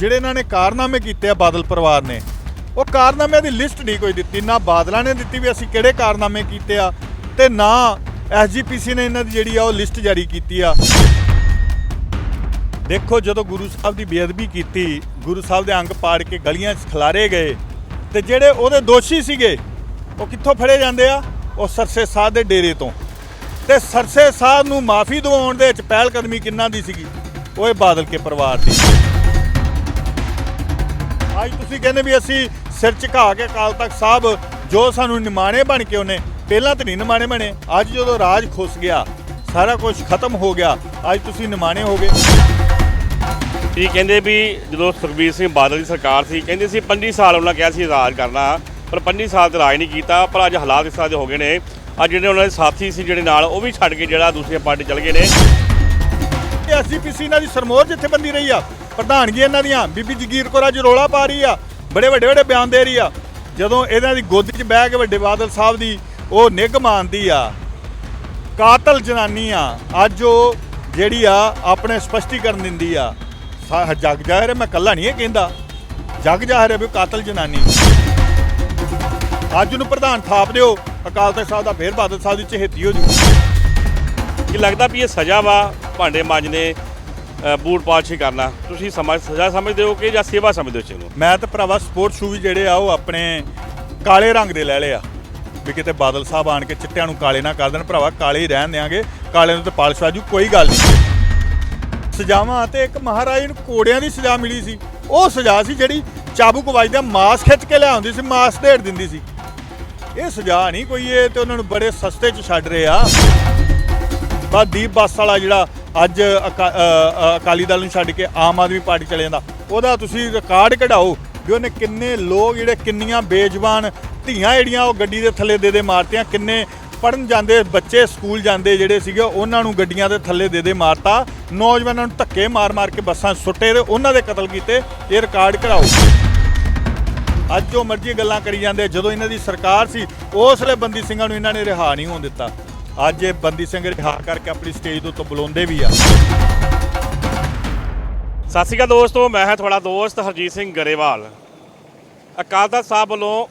ਜਿਹੜੇ ਇਹਨਾਂ ਨੇ ਕਾਰਨਾਮੇ ਕੀਤੇ ਆ ਬਾਦਲ ਪਰਿਵਾਰ ਨੇ, ਉਹ ਕਾਰਨਾਮਿਆਂ ਦੀ ਲਿਸਟ ਨਹੀਂ ਕੋਈ ਦਿੱਤੀ, ਨਾ ਬਾਦਲਾਂ ਨੇ ਦਿੱਤੀ ਵੀ ਅਸੀਂ ਕਿਹੜੇ ਕਾਰਨਾਮੇ ਕੀਤੇ ਆ ਤੇ ਨਾ ਐਸਜੀਪੀਸੀ ਨੇ ਇਹਨਾਂ ਦੀ ਜਿਹੜੀ ਆ ਉਹ ਲਿਸਟ ਜਾਰੀ ਕੀਤੀ ਆ। ਦੇਖੋ ਜਦੋਂ ਗੁਰੂ ਸਾਹਿਬ ਦੀ ਬੇਅਦਬੀ ਕੀਤੀ, ਗੁਰੂ ਸਾਹਿਬ ਦੇ ਅੰਗ ਪਾੜ ਕੇ ਗਲੀਆਂ 'ਚ ਖਿਲਾਰੇ ਗਏ ਤੇ ਜਿਹੜੇ ਉਹਦੇ ਦੋਸ਼ੀ ਸੀਗੇ, ਉਹ ਕਿੱਥੋਂ ਫੜੇ ਜਾਂਦੇ ਆ? ਉਹ ਸਰਸੇ ਸਾਧ ਦੇ ਡੇਰੇ ਤੋਂ। ਤੇ ਸਰਸੇ ਸਾਧ ਨੂੰ ਮਾਫੀ ਦਿਵਾਉਣ ਦੇ ਵਿੱਚ ਪਹਿਲ ਕਦਮੀ ਕਿੰਨਾ ਦੀ ਸੀਗੀ? ਉਹ ਇਹ ਬਾਦਲ ਕੇ ਪਰਿਵਾਰ ਦੀ। ਅੱਜ ਤੁਸੀਂ ਕਹਿੰਦੇ ਵੀ ਅਸੀਂ ਸਿਰ ਝੁਕਾ ਕੇ ਅਕਾਲ ਤਖਤ ਸਾਹਿਬ ਜੋ ਸਾਨੂੰ ਨਿਮਾਣੇ ਬਣ ਕੇ ਉਹਨੇ ਪਹਿਲਾਂ ਤਾਂ ਨਹੀਂ ਨਿਮਾਣੇ ਬਣੇ ਅੱਜ ਜਦੋਂ ਰਾਜ ਖੁੱਸ ਗਿਆ ਸਾਰਾ ਕੁਝ ਖਤਮ ਹੋ ਗਿਆ ਅੱਜ ਤੁਸੀਂ ਨਿਮਾਣੇ ਹੋ ਗਏ। ਇਹ ਕਹਿੰਦੇ ਵੀ ਜਦੋਂ ਸੁਖਬੀਰ ਸਿੰਘ ਬਾਦਲ ਦੀ ਸਰਕਾਰ ਸੀ ਕਹਿੰਦੇ ਸੀ 25 ਸਾਲ ਉਹਨਾਂ ਕਿਹਾ ਸੀ ਰਾਜ ਕਰਨਾ ਪਰ 25 ਸਾਲ ਤੇ ਰਾਜ ਨਹੀਂ ਕੀਤਾ ਪਰ ਅੱਜ ਹਾਲਾਤ ਇਸ ਤਰ੍ਹਾਂ ਦੇ ਹੋ ਗਏ ਨੇ। ਅੱਜ ਜਿਹੜੇ ਉਹਨਾਂ ਦੇ ਸਾਥੀ ਸੀ ਜਿਹੜੇ ਨਾਲ ਉਹ ਵੀ ਛੱਡ ਕੇ ਜਿਹੜਾ ਦੂਸਰੀ ਪਾਰਟੀ ਚਲ ਗਏ ਨੇ। ਐਸਜੀਪੀਸੀ ਇਹਨਾਂ ਦੀ ਸਰਮੋਰ ਜਿੱਥੇਬੰਦੀ ਰਹੀ ਆ ਪ੍ਰਧਾਨਗੀ ਇਹਨਾਂ ਦੀਆਂ। ਬੀਬੀ ਜਗੀਰ ਕੌਰ ਅੱਜ ਰੋਲਾ ਪਾ ਰਹੀ ਆ। ਬੜੇ ਵੱਡੇ ਵੱਡੇ ਬਿਆਨ ਦੇ ਰਹੀ ਆ। ਜਦੋਂ ਇਹਨਾਂ ਦੀ ਗੋਦੀ 'ਚ ਬਹਿ ਕੇ ਵੱਡੇ ਬਾਦਲ ਸਾਹਿਬ ਦੀ ਉਹ ਨਿੱਘ ਮਾਨਦੀ ਆ। ਕਾਤਲ ਜਨਾਨੀ ਆ। ਅੱਜ ਉਹ ਜਿਹੜੀ ਆ, ਆਪਣੇ ਸਪਸ਼ਟੀਕਰਨ ਦਿੰਦੀ ਆ। ਜਗ ਜ਼ਾਹਿਰ ਹੈ ਮੈਂ ਕੱਲਾ ਨਹੀਂ ਇਹ ਕਹਿੰਦਾ। ਜਗ ਜ਼ਾਹਿਰ ਹੈ ਵੀ ਕਾਤਲ ਜਨਾਨੀ। ਅੱਜ ਨੂੰ ਪ੍ਰਧਾਨ ਥਾਪ ਦਿਓ। ਅਕਾਲ ਤਖਤ ਸਾਹਿਬ ਦਾ ਫੇਰ ਬਾਦਲ ਸਾਹਿਬ ਦੀ ਚਹੇਤੀ ਹੋ ਜੂ। ਕੀ ਲੱਗਦਾ ਵੀ ਇਹ ਸਜ਼ਾ ਵਾ ਭਾਂਡੇ ਮਾਂਜਨੇ ਬੂਟ ਪਾਲਿਸ਼ ਹੀ ਕਰਨਾ। ਤੁਸੀਂ ਸਮਝ ਸਜ਼ਾ ਸਮਝਦੇ ਹੋ ਕਿ ਜਾਂ ਸੇਵਾ ਸਮਝਦੇ ਹੋ ਚਲੋ ਮੈਂ ਤਾਂ ਭਰਾਵਾ ਸਪੋਰਟ ਸ਼ੂ ਵੀ ਜਿਹੜੇ ਆ, ਉਹ ਆਪਣੇ ਕਾਲੇ ਰੰਗ ਦੇ ਲੈ ਲਏ ਆ। ਵੀ ਕਿਤੇ ਬਾਦਲ ਸਾਹਿਬ ਆਣ ਕੇ ਚਿੱਟਿਆਂ ਨੂੰ ਕਾਲੇ ਨਾ ਕਰ ਦੇਣ, ਭਰਾਵਾ ਕਾਲੇ ਹੀ ਰਹਿਣ ਦਿਆਂਗੇ। ਕਾਲੇ ਨੂੰ ਤੇ ਪਾਲਿਸ਼ ਆਜੂ ਕੋਈ ਗੱਲ ਨਹੀਂ। ਸਜ਼ਾਵਾਂ ਤੇ ਇੱਕ ਮਹਾਰਾਜ ਨੂੰ ਕੋੜਿਆਂ ਦੀ ਸਜ਼ਾ ਮਿਲੀ ਸੀ। ਉਹ ਸਜ਼ਾ ਸੀ ਜਿਹੜੀ ਚਾਬੂਕ ਵੱਜਦਾ ਮਾਸ ਖਿੱਚ ਕੇ ਲਿਆਉਂਦੀ ਸੀ, ਮਾਸ ਢੇੜ ਦਿੰਦੀ ਸੀ। ਇਹ ਸਜ਼ਾ ਨਹੀਂ ਕੋਈ, ਇਹ ਤੇ ਉਹਨਾਂ ਨੂੰ ਬੜੇ ਸਸਤੇ 'ਚ ਛੱਡ ਰਹੇ ਆ। ਬਸ ਦੀਪ ਬੱਸ ਵਾਲਾ ਜਿਹੜਾ ਅੱਜ ਅਕਾ- ਅਕਾਲੀ ਦਲ ਨੂੰ ਛੱਡ ਕੇ ਆਮ ਆਦਮੀ ਪਾਰਟੀ ਚਲੇ ਜਾਂਦਾ। ਉਹਦਾ ਤੁਸੀਂ ਰਿਕਾਰਡ ਕਢਾਓ ਵੀ ਉਹਨੇ ਕਿੰਨੇ ਲੋਕ ਜਿਹੜੇ ਕਿੰਨੀਆਂ ਬੇਜ਼ਬਾਨ ਧੀਆਂ ਜਿਹੜੀਆਂ ਉਹ ਗੱਡੀ ਦੇ ਥੱਲੇ ਦੇ ਦੇ ਮਾਰਤੀਆਂ, ਕਿੰਨੇ ਪੜਨ ਜਾਂਦੇ ਬੱਚੇ, ਸਕੂਲ ਜਾਂਦੇ ਜਿਹੜੇ ਸੀਗੇ, ਉਹਨਾਂ ਨੂੰ ਗੱਡੀਆਂ ਦੇ ਥੱਲੇ ਦੇ ਦੇ ਮਾਰਤਾ। ਨੌਜਵਾਨਾਂ ਨੂੰ ਧੱਕੇ ਮਾਰ-ਮਾਰ ਕੇ ਬੱਸਾਂ ਸੁੱਟੇ ਤੇ ਉਹਨਾਂ ਦੇ ਕਤਲ ਕੀਤੇ। ਇਹ ਰਿਕਾਰਡ ਕਢਾਓ। ਅੱਜ ਜੋ ਮਰਜ਼ੀ ਗੱਲਾਂ ਕਰੀ ਜਾਂਦੇ, ਜਦੋਂ ਇਹਨਾਂ ਦੀ ਸਰਕਾਰ ਸੀ, ਉਸ ਵੇਲੇ ਬੰਦੀ ਸਿੰਘਾਂ ਨੂੰ ਇਹਨਾਂ ਨੇ ਰਿਹਾ ਨਹੀਂ ਹੋਣ ਦਿੱਤਾ। ਅੱਜ ਇਹ ਬੰਦੀ ਸਿੰਘ ਰਿਹਾ ਕਰਕੇ ਆਪਣੀ ਸਟੇਜ ਦੇ ਉੱਤੇ ਬੁਲਾਉਂਦੇ ਵੀ ਆ। ਸਤਿ ਸ਼੍ਰੀ ਅਕਾਲ ਦੋਸਤੋ, ਮੈਂ ਹਾਂ ਤੁਹਾਡਾ ਦੋਸਤ ਹਰਜੀਤ ਸਿੰਘ ਗਰੇਵਾਲ। ਅਕਾਲ ਤਖਤ ਸਾਹਿਬ ਵੱਲੋਂ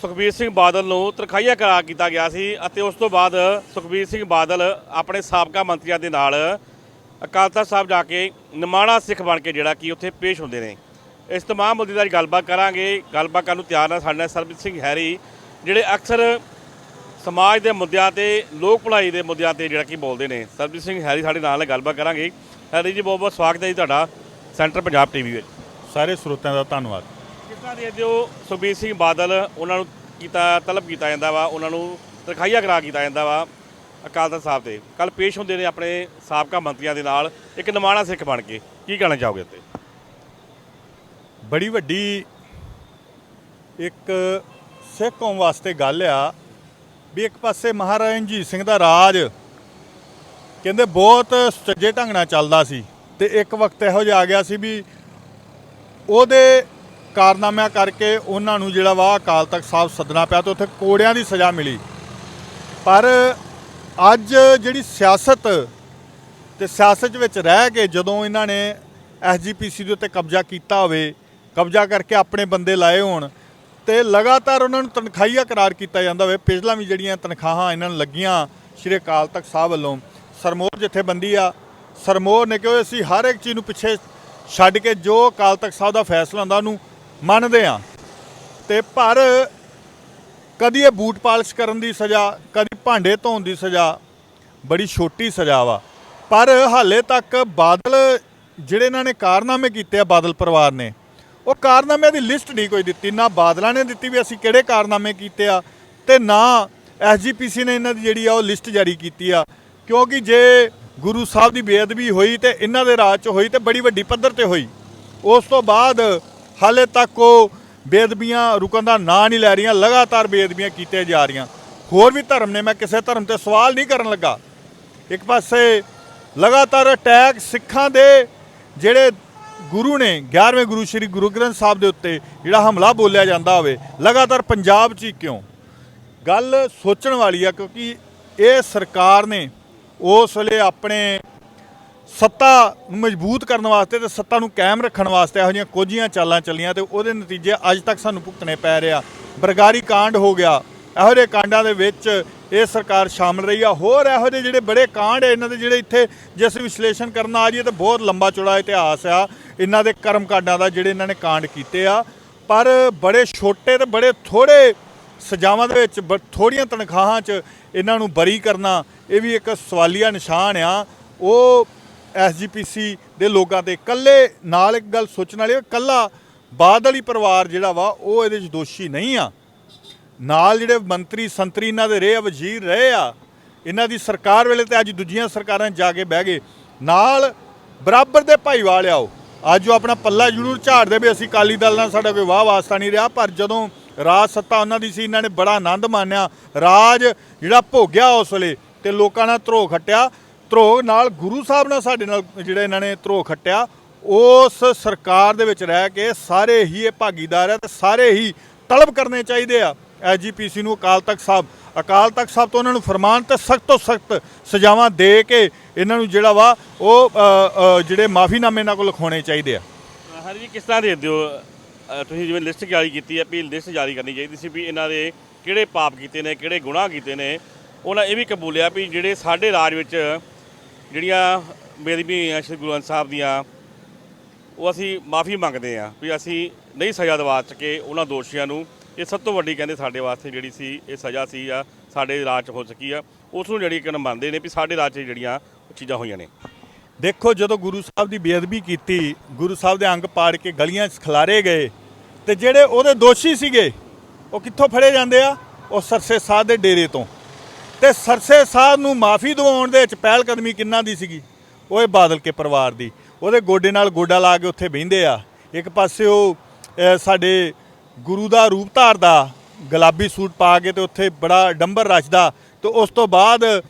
ਸੁਖਬੀਰ ਸਿੰਘ ਬਾਦਲ ਨੂੰ ਤਰਖਾਈਆ ਕਰਾਰ ਕੀਤਾ ਗਿਆ ਸੀ ਅਤੇ ਉਸ ਤੋਂ ਬਾਅਦ ਸੁਖਬੀਰ ਸਿੰਘ ਬਾਦਲ ਆਪਣੇ ਸਾਬਕਾ ਮੰਤਰੀਆਂ ਦੇ ਨਾਲ ਅਕਾਲ ਤਖਤ ਸਾਹਿਬ ਜਾ ਕੇ ਨਿਮਾਣਾ ਸਿੱਖ ਬਣ ਕੇ ਜਿਹੜਾ ਕਿ ਉੱਥੇ ਪੇਸ਼ ਹੁੰਦੇ ਨੇ। ਇਸ ਤਮਾਮ ਮੁੱਦੇ ਦੀ ਗੱਲਬਾਤ ਕਰਾਂਗੇ। ਗੱਲਬਾਤ ਕਰਨ ਨੂੰ ਤਿਆਰ ਨਾਲ ਸਾਡੇ ਨਾਲ ਸਰਬਜੀਤ ਸਿੰਘ ਹੈਰੀ, ਜਿਹੜੇ ਅਕਸਰ ਸਮਾਜ ਦੇ ਮੁੱਦਿਆਂ ਤੇ ਲੋਕ ਭਲਾਈ ਦੇ ਮੁੱਦਿਆਂ ਤੇ ਜਿਹੜਾ ਕਿ ਬੋਲਦੇ ਨੇ। ਸਰਬਜੀਤ ਸਿੰਘ ਹੈਰੀ ਸਾਡੇ ਨਾਲ ਗੱਲਬਾਤ ਕਰਾਂਗੇ। ਹੈਰੀ ਜੀ ਬਹੁਤ ਬਹੁਤ ਸਵਾਗਤ ਹੈ ਜੀ ਤੁਹਾਡਾ ਸੈਂਟਰ ਪੰਜਾਬ ਟੀਵੀ ਵਿੱਚ। ਸਾਰੇ ਸਰੋਤਿਆਂ ਦਾ ਧੰਨਵਾਦ। ਕਿਸ ਦੇਖਦੇ ਹੋ ਸੁਖਬੀਰ ਸਿੰਘ ਬਾਦਲ ਉਹਨਾਂ ਨੂੰ ਕੀਤਾ ਤਲਬ ਕੀਤਾ ਜਾਂਦਾ ਵਾ ਉਹਨਾਂ ਨੂੰ ਤਰਖਾਈਆ ਕਰਾ ਕੀਤਾ ਜਾਂਦਾ ਵਾ ਅਕਾਲ ਤਖਤ ਸਾਹਿਬ ਤੇ। ਕੱਲ ਪੇਸ਼ ਹੁੰਦੇ ਨੇ ਆਪਣੇ ਸਾਬਕਾ ਮੰਤਰੀਆਂ ਦੇ ਨਾਲ ਇੱਕ ਨਿਮਾਣਾ ਸਿੱਖ ਬਣ ਕੇ। ਕੀ ਕਹਿਣਾ ਚਾਹੋਗੇ ਉੱਤੇ? ਬੜੀ ਵੱਡੀ ਇੱਕ ਸਿੱਖ ਕੌਮ ਵਾਸਤੇ ਗੱਲ ਆ ਵੀ ਇੱਕ ਪਾਸੇ ਮਹਾਰਾਜਾ ਰਣਜੀਤ ਸਿੰਘ ਦਾ ਰਾਜ ਕਹਿੰਦੇ ਬਹੁਤ ਸੁਚੱਜੇ ਢੰਗ ਨਾਲ ਚੱਲਦਾ ਸੀ ਤੇ ਇੱਕ ਵਕਤ ਇਹੋ ਜਿਹਾ ਆ ਗਿਆ ਸੀ ਵੀ ਉਹਦੇ ਕਾਰਨਾਮਿਆਂ ਕਰਕੇ ਉਹਨਾਂ ਨੂੰ ਜਿਹੜਾ ਵਾ ਅਕਾਲ ਤਖਤ ਸਾਹਿਬ ਸੱਦਣਾ ਪਿਆ ਤੇ ਉੱਥੇ ਕੋੜਿਆਂ ਦੀ ਸਜ਼ਾ ਮਿਲੀ। ਪਰ ਅੱਜ ਜਿਹੜੀ ਸਿਆਸਤ ਤੇ ਸਿਆਸਤ ਵਿੱਚ ਰਹਿ ਕੇ ਜਦੋਂ ਇਹਨਾਂ ਨੇ ਐਸਜੀਪੀਸੀ ਦੇ ਉੱਤੇ ਕਬਜ਼ਾ ਕੀਤਾ ਹੋਵੇ, ਕਬਜ਼ਾ ਕਰਕੇ ਆਪਣੇ ਬੰਦੇ ਲਾਏ ਹੋਣ ਤੇ ਲਗਾਤਾਰ ਉਹਨਾਂ ਨੂੰ ਤਨਖਾਹੀਆ ਕਰਾਰ ਕੀਤਾ ਜਾਂਦਾ ਹੋਵੇ ਪਿਛਲਾ ਵੀ ਜਿਹੜੀਆਂ ਤਨਖਾਹਾਂ ਇਹਨਾਂ ਨੂੰ ਲੱਗੀਆਂ ਸ਼੍ਰੀ ਅਕਾਲ ਤਖਤ ਸਾਹਿਬ ਵੱਲੋਂ। ਸਰਮੋਰ ਜਥੇਬੰਦੀ ਆ। ਸਰਮੋਰ ਨੇ ਕਿਹਾ, ਅਸੀਂ ਹਰ ਇੱਕ ਚੀਜ਼ ਨੂੰ ਪਿੱਛੇ ਛੱਡ ਕੇ ਜੋ ਅਕਾਲ ਤਖਤ ਸਾਹਿਬ ਦਾ ਫੈਸਲਾ ਹੁੰਦਾ ਉਹਨੂੰ ਮੰਨਦੇ ਆ ਤੇ ਪਰ ਕਦੀ ਇਹ ਬੂਟ ਪਾਲਿਸ਼ ਕਰਨ ਦੀ ਸਜ਼ਾ, ਕਦੀ ਭਾਂਡੇ ਧੋਣ ਦੀ ਸਜ਼ਾ, ਬੜੀ ਛੋਟੀ ਸਜ਼ਾ ਵਾ। ਪਰ ਹਾਲੇ ਤੱਕ ਬਾਦਲ ਜਿਹੜੇ ਇਹਨਾਂ ਨੇ ਕਾਰਨਾਮੇ ਕੀਤੇ ਆ, ਬਾਦਲ ਪਰਿਵਾਰ ਨੇ ਉਹ ਕਾਰਨਾਮਿਆਂ ਦੀ ਲਿਸਟ ਨਹੀਂ ਕੋਈ ਦਿੱਤੀ, ਨਾ ਬਾਦਲਾਂ ਨੇ ਦਿੱਤੀ ਵੀ ਅਸੀਂ ਕਿਹੜੇ ਕਾਰਨਾਮੇ ਕੀਤੇ ਆ ਤੇ ਨਾ ਐਸਜੀਪੀਸੀ ਨੇ ਇਹਨਾਂ ਦੀ ਜਿਹੜੀ ਆ ਉਹ ਲਿਸਟ ਜਾਰੀ ਕੀਤੀ ਆ। ਕਿਉਂਕਿ ਜੇ ਗੁਰੂ ਸਾਹਿਬ ਦੀ ਬੇਅਦਬੀ ਹੋਈ ਤੇ ਇਹਨਾਂ ਦੇ ਰਾਜ 'ਚ ਹੋਈ ਤੇ ਬੜੀ ਵੱਡੀ ਪੱਧਰ ਤੇ ਹੋਈ, ਉਸ ਤੋਂ ਬਾਅਦ ਹਾਲੇ ਤੱਕ ਉਹ ਬੇਅਦਬੀਆਂ ਰੁਕਣ ਦਾ ਨਾਂ ਨਹੀਂ ਲੈ ਰਹੀਆਂ, ਲਗਾਤਾਰ ਬੇਅਦਬੀਆਂ ਕੀਤੀਆਂ ਜਾ ਰਹੀਆਂ। ਹੋਰ ਵੀ ਧਰਮ ਨੇ, ਮੈਂ ਕਿਸੇ ਧਰਮ ਤੇ ਸਵਾਲ ਨਹੀਂ ਕਰਨ ਲੱਗਾ। ਇੱਕ ਪਾਸੇ ਲਗਾਤਾਰ ਅਟੈਕ ਸਿੱਖਾਂ ਦੇ ਜਿਹੜੇ ਗੁਰੂ ਨੇ 11ਵੇਂ ਗੁਰੂ ਸ੍ਰੀ ਗੁਰੂ ਗ੍ਰੰਥ ਸਾਹਿਬ ਦੇ ਉੱਤੇ ਜਿਹੜਾ ਹਮਲਾ ਬੋਲਿਆ ਜਾਂਦਾ ਹੋਵੇ, ਲਗਾਤਾਰ ਪੰਜਾਬ 'ਚ ਹੀ ਕਿਉਂ? ਗੱਲ ਸੋਚਣ ਵਾਲੀ ਆ, ਕਿਉਂਕਿ ਇਹ ਸਰਕਾਰ ਨੇ ਉਸ ਵੇਲੇ ਆਪਣੇ ਸੱਤਾ ਨੂੰ ਮਜ਼ਬੂਤ ਕਰਨ ਵਾਸਤੇ ਤੇ ਸੱਤਾ ਨੂੰ ਕਾਇਮ ਰੱਖਣ ਵਾਸਤੇ ਇਹੋ ਜਿਹੀਆਂ ਕੋਝੀਆਂ ਚਾਲਾਂ ਚੱਲੀਆਂ ਤੇ ਉਹਦੇ ਨਤੀਜੇ ਅੱਜ ਤੱਕ ਸਾਨੂੰ ਭੁਗਤਣੇ ਪੈ ਰਿਹਾ ਬਰਗਾਰੀ ਕਾਂਡ ਹੋ ਗਿਆ। ਇਹੋ ਜਿਹੇ ਕਾਂਡਾਂ ਦੇ ਵਿੱਚ ਇਹ ਸਰਕਾਰ ਸ਼ਾਮਲ ਰਹੀ ਆ। ਹੋਰ ਇਹੋ ਜਿਹੇ ਜਿਹੜੇ ਬੜੇ ਕਾਂਡ ਇਹਨਾਂ ਦੇ ਜਿਹੜੇ ਇੱਥੇ ਜੇ ਅਸੀਂ ਵਿਸ਼ਲੇਸ਼ਣ ਕਰਨ ਆ ਜਾਈਏ ਤਾਂ ਬਹੁਤ ਲੰਬਾ ਚੌੜਾ ਇਤਿਹਾਸ ਆ। ਇਹਨਾਂ ਦੇ ਕਰਮ ਕਾਂਡਾਂ ਦਾ ਜਿਹੜੇ ਇਹਨਾਂ ਨੇ ਕਾਂਡ ਕੀਤੇ ਆ। ਪਰ ਬੜੇ ਛੋਟੇ ਤੇ ਬੜੇ ਥੋੜੇ ਸਜ਼ਾਵਾਂ ਦੇ ਵਿੱਚ ਬ- ਥੋੜੀਆਂ ਤਨਖਾਹਾਂ 'ਚ ਇਹਨਾਂ ਨੂੰ ਬਰੀ ਕਰਨਾ, ਇਹ ਵੀ ਇੱਕ ਸਵਾਲੀਆ ਨਿਸ਼ਾਨ ਆ। ਉਹ ਐਸਜੀਪੀਸੀ ਦੇ ਲੋਕਾਂ ਤੇ ਇਕੱਲੇ ਨਾਲ ਇੱਕ ਗੱਲ ਸੋਚਣ ਵਾਲੀ ਇਕੱਲਾ ਬਾਦਲੀ ਪਰਿਵਾਰ ਜਿਹੜਾ ਵਾ, ਉਹ ਇਹਦੇ 'ਚ ਦੋਸ਼ੀ ਨਹੀਂ ਆ। ਨਾਲ ਜਿਹੜੇ ਮੰਤਰੀ ਸੰਤਰੀ ਇਹਨਾਂ ਦੇ ਰਹੇ ਆ, ਵਜ਼ੀਰ ਰਹੇ ਆ, ਇਹਨਾਂ ਦੀ ਸਰਕਾਰ ਵੇਲੇ ਤੇ ਅੱਜ ਦੂਜੀਆਂ ਸਰਕਾਰਾਂ ਜਾ ਕੇ ਬਹਿ ਗਏ। ਨਾਲ ਬਰਾਬਰ ਦੇ ਭਾਈਵਾਲ ਆਓ ਅੱਜ ਉਹ ਆਪਣਾ ਪੱਲਾ ਜ਼ਰੂਰ ਝਾੜਦੇ ਵੀ ਅਸੀਂ ਕਾਲੀ ਦਲ ਨਾਲ ਸਾਡਾ ਕੋਈ ਵਾਹ ਵਾਸਤਾ ਨਹੀਂ ਰਿਹਾ, ਪਰ ਜਦੋਂ ਰਾਜ ਸੱਤਾ ਉਹਨਾਂ ਦੀ ਸੀ, ਇਹਨਾਂ ਨੇ ਬੜਾ ਆਨੰਦ ਮਾਣਿਆ। ਰਾਜ ਜਿਹੜਾ ਭੋਗਿਆ ਉਸ ਵੇਲੇ ਤੇ ਲੋਕਾਂ ਨਾਲ ਧਰੋ ਖੱਟਿਆ। ਧਰੋ ਨਾਲ ਗੁਰੂ ਸਾਹਿਬ ਨਾਲ ਸਾਡੇ ਨਾਲ ਜਿਹੜੇ ਇਹਨਾਂ ਨੇ ਧਰੋ ਖੱਟਿਆ, ਉਸ ਸਰਕਾਰ ਦੇ ਵਿੱਚ ਰਹਿ ਕੇ ਸਾਰੇ ਹੀ ਇਹ ਭਾਗੀਦਾਰ ਆ ਤੇ ਸਾਰੇ ਹੀ ਤਲਬ ਕਰਨੇ ਚਾਹੀਦੇ ਆ। ਐਜੀਪੀਸੀ ਨੂੰ ਅਕਾਲ ਤਖਤ ਸਾਹਿਬ। ਅਕਾਲ ਤਖਤ ਸਾਹਿਬ ਤੋਂ ਉਹਨਾਂ ਨੂੰ ਫਰਮਾਨ ਤੇ ਸਖਤ ਤੋਂ ਸਖਤ ਸਜ਼ਾਵਾਂ ਦੇ ਕੇ ਇਹਨਾਂ ਨੂੰ ਜਿਹੜਾ ਵਾ ਉਹ ਜਿਹੜੇ ਮਾਫੀਨਾਮੇ ਇਹਨਾਂ ਕੋਲ ਲਿਖਾਉਣੇ ਚਾਹੀਦੇ ਆ। ਹਰ ਜੀ ਕਿਸ ਤਰ੍ਹਾਂ ਦੇ ਦਿਓ? ਤੁਸੀਂ ਜਿਵੇਂ ਲਿਸਟ ਜਾਰੀ ਕੀਤੀ ਹੈ ਵੀ ਲਿਸਟ ਜਾਰੀ ਕਰਨੀ ਚਾਹੀਦੀ ਸੀ ਵੀ ਇਹਨਾਂ ਦੇ ਕਿਹੜੇ ਪਾਪ ਕੀਤੇ ਨੇ, ਕਿਹੜੇ ਗੁਨਾਹ ਕੀਤੇ ਨੇ। ਉਹਨਾਂ ਇਹ ਵੀ ਕਬੂਲਿਆ ਵੀ ਜਿਹੜੇ ਸਾਡੇ ਰਾਜ ਵਿੱਚ ਜਿਹੜੀਆਂ ਬੇਦਬੀ ਸ਼੍ਰੀ ਗੁਰੂ ਗ੍ਰੰਥ ਸਾਹਿਬ ਦੀਆਂ, ਉਹ ਅਸੀਂ ਮਾਫੀ ਮੰਗਦੇ ਹਾਂ ਵੀ ਅਸੀਂ ਨਹੀਂ ਸਜ਼ਾ ਦਿਵਾ ਸਕੇ ਉਹਨਾਂ ਦੋਸ਼ੀਆਂ ਨੂੰ। ਇਹ ਸਭ ਤੋਂ ਵੱਡੀ ਕਹਿੰਦੇ ਸਾਡੇ ਵਾਸਤੇ ਜਿਹੜੀ ਸੀ, ਇਹ ਸਜ਼ਾ ਸੀ ਆ ਸਾਡੇ ਰਾਜ 'ਚ ਹੋ ਸਕੀ ਆ, ਉਸ ਨੂੰ ਜਿਹੜੀ ਕਿਨ ਮੰਨਦੇ ਨੇ ਵੀ ਸਾਡੇ ਰਾਜ 'ਚ ਜਿਹੜੀਆਂ ਚੀਜ਼ਾਂ ਹੋਈਆਂ ਨੇ। ਦੇਖੋ, ਜਦੋਂ ਗੁਰੂ ਸਾਹਿਬ ਦੀ ਬੇਅਦਬੀ ਕੀਤੀ, ਗੁਰੂ ਸਾਹਿਬ ਦੇ ਅੰਗ ਪਾੜ ਕੇ ਗਲੀਆਂ 'ਚ ਖਿਲਾਰੇ ਗਏ ਤੇ ਜਿਹੜੇ ਉਹਦੇ ਦੋਸ਼ੀ ਸੀਗੇ, ਉਹ ਕਿੱਥੋਂ ਫੜੇ ਜਾਂਦੇ ਆ? ਉਹ ਸਰਸੇ ਸਾਧ ਦੇ ਡੇਰੇ ਤੋਂ। ਤੇ ਸਰਸੇ ਸਾਧ ਨੂੰ ਮਾਫੀ ਦਿਵਾਉਣ ਦੇ ਵਿੱਚ ਪਹਿਲ ਕਦਮੀ ਕਿੰਨਾ ਦੀ ਸੀਗੀ? ਉਹ ਇਹ ਬਾਦਲ ਕੇ ਪਰਿਵਾਰ ਦੀ। ਉਹਦੇ ਗੋਡੇ ਨਾਲ ਗੋਡਾ ਲਾ ਕੇ ਉੱਥੇ ਬਹਿੰਦੇ ਆ। ਇੱਕ ਪਾਸੇ ਉਹ ਸਾਡੇ ਗੁਰੂ ਦਾ ਰੂਪ ਧਾਰਦਾ, ਗੁਲਾਬੀ ਸੂਟ ਪਾ ਕੇ ਤੇ ਉੱਥੇ ਬੜਾ ਡੰਬਰ ਰਚਦਾ, ਤੇ ਉਸ ਤੋਂ ਬਾਅਦ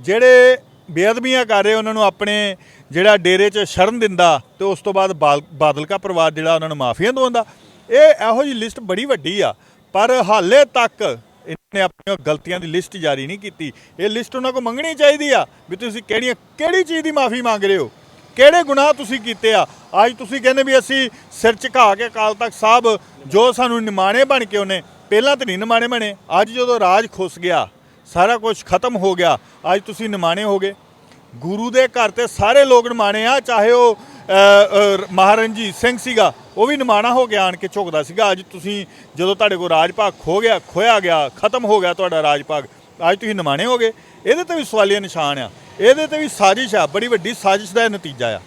ਜਿਹੜੇ ਬੇਅਦਬੀਆਂ ਕਰ ਰਹੇ, ਉਹਨਾਂ ਨੂੰ ਆਪਣੇ ਜਿਹੜਾ ਡੇਰੇ 'ਚ ਸ਼ਰਨ ਦਿੰਦਾ, ਤੇ ਉਸ ਤੋਂ ਬਾਅਦ ਬਾਲ- ਬਾਦਲ ਕਾ ਪਰਿਵਾਰ ਜਿਹੜਾ ਉਹਨਾਂ ਨੂੰ ਮਾਫੀਆਂ ਦਵਾਉਂਦਾ। ਇਹ ਇਹੋ ਜੀ ਲਿਸਟ ਬੜੀ ਵੱਡੀ ਆ, ਪਰ ਹਾਲੇ ਤੱਕ ਇਹਨਾਂ ਨੇ ਆਪਣੀਆਂ ਗਲਤੀਆਂ ਦੀ ਲਿਸਟ ਜਾਰੀ ਨਹੀਂ ਕੀਤੀ। ਇਹ ਲਿਸਟ ਉਹਨਾਂ ਕੋਲ ਮੰਗਣੀ ਚਾਹੀਦੀ ਆ ਵੀ ਤੁਸੀਂ ਕਿਹੜੀਆਂ, ਕਿਹੜੀ ਚੀਜ਼ ਦੀ ਮਾਫੀ ਮੰਗ ਰਹੇ ਹੋ? ਕਿਹੜੇ ਗੁਨਾਹ ਤੁਸੀਂ ਕੀਤੇ ਆ? ਅੱਜ ਤੁਸੀਂ ਕਹਿੰਦੇ ਵੀ ਅਸੀਂ ਸਿਰ ਝੁਕਾ ਕੇ ਅਕਾਲ ਤਖਤ ਸਾਹਿਬ ਜੋ ਸਾਨੂੰ ਨਿਮਾਣੇ ਬਣ ਕੇ ਉਹਨੇ, ਪਹਿਲਾਂ ਤਾਂ ਨਹੀਂ ਨਿਮਾਣੇ ਬਣੇ, ਅੱਜ ਜਦੋਂ ਰਾਜ ਖੁੱਸ ਗਿਆ, ਸਾਰਾ ਕੁਝ ਖਤਮ ਹੋ ਗਿਆ, ਅੱਜ ਤੁਸੀਂ ਨਿਮਾਣੇ ਹੋ ਗਏ। ਗੁਰੂ ਦੇ ਘਰ ਤੇ ਸਾਰੇ ਲੋਕ ਨਿਮਾਣੇ ਆ, ਚਾਹੇ ਉਹ ਮਹਾਰਣਜੀਤ ਸਿੰਘ ਸੀਗਾ, ਉਹ ਵੀ ਨਿਮਾਣਾ ਹੋ ਗਿਆ ਆਣ ਕੇ ਝੁਕਦਾ ਸੀਗਾ। ਅੱਜ ਤੁਸੀਂ ਜਦੋਂ ਤੁਹਾਡੇ ਕੋਲ ਰਾਜ ਭਾਗ ਖੋ ਗਿਆ, ਖੋਇਆ ਗਿਆ, ਖਤਮ ਹੋ ਗਿਆ ਤੁਹਾਡਾ ਰਾਜ ਭਾਗ, ਅੱਜ ਤੁਸੀਂ ਨਿਮਾਣੇ ਹੋ ਗਏ। ਇਹਦੇ ਤੇ ਵੀ ਸਵਾਲੀਆ ਨਿਸ਼ਾਨ ਆ, ਇਹਦੇ ਤੇ ਵੀ ਸਾਜ਼ਿਸ਼ ਆ, ਬੜੀ ਵੱਡੀ ਸਾਜ਼ਿਸ਼ ਦਾ ਨਤੀਜਾ ਆ।